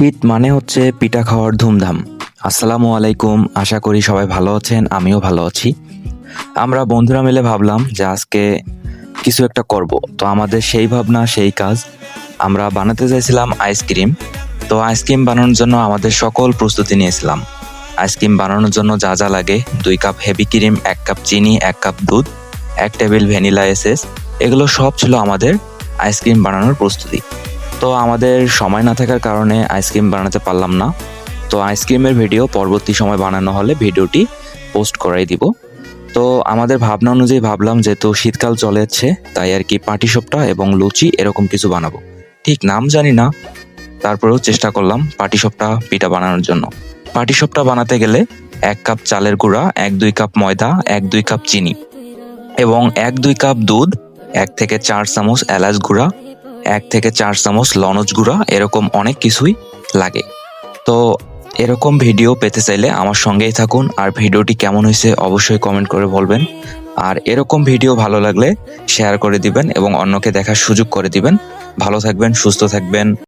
শীত মানে হচ্ছে পিঠা খাওয়ার ধুমধাম। আসসালামু আলাইকুম, আশা করি সবাই ভালো আছেন, আমিও ভালো আছি। আমরা বন্ধুরা মিলে ভাবলাম যে আজকে কিছু একটা করব। তো আমাদের সেই ভাবনা, সেই কাজ। আমরা বানাতে চাইছিলাম আইসক্রিম তো আইসক্রিম বানানোর জন্য আমাদের সকল প্রস্তুতি নিয়েছিলাম। আইসক্রিম বানানোর জন্য যা যা লাগে, দুই কাপ হেভি ক্রিম এক কাপ চিনি, এক কাপ দুধ, এক টেবিল ভ্যানিলা এসেস এগুলো সব ছিল আমাদের আইসক্রিম বানানোর প্রস্তুতি। তো আমাদের সময় না থাকার কারণে আইসক্রিম বানাতে পারলাম না। তো আইসক্রিমের ভিডিও পরবর্তী সময় বানানো হলে ভিডিওটি পোস্ট করাই দিব। তো আমাদের ভাবনা অনুযায়ী ভাবলাম যেহেতু শীতকাল চলে যাচ্ছে, তাই আর কি পাটি পাটিসপটা এবং লুচি এরকম কিছু বানাবো। ঠিক নাম জানি না, তারপরেও চেষ্টা করলাম পাটিসপটা পিঠা বানানোর জন্য। পাটি পাটিসপটা বানাতে গেলে এক কাপ চালের গুঁড়া, এক দুই কাপ ময়দা, এক দুই কাপ চিনি এবং এক দুই কাপ দুধ, এক থেকে চার চামচ এলাচ গুঁড়া এক থেকে চার চামচ লনজ গুঁড়া, এরকম অনেক কিছুই লাগে। তো এরকম ভিডিও পেতে চাইলে আমার সঙ্গেই থাকুন, আর ভিডিওটি কেমন হয়েছে অবশ্যই কমেন্ট করে বলবেন। আর এরকম ভিডিও ভালো লাগলে শেয়ার করে দিবেন এবং অন্যকে দেখার সুযোগ করে দিবেন। ভালো থাকবেন, সুস্থ থাকবেন।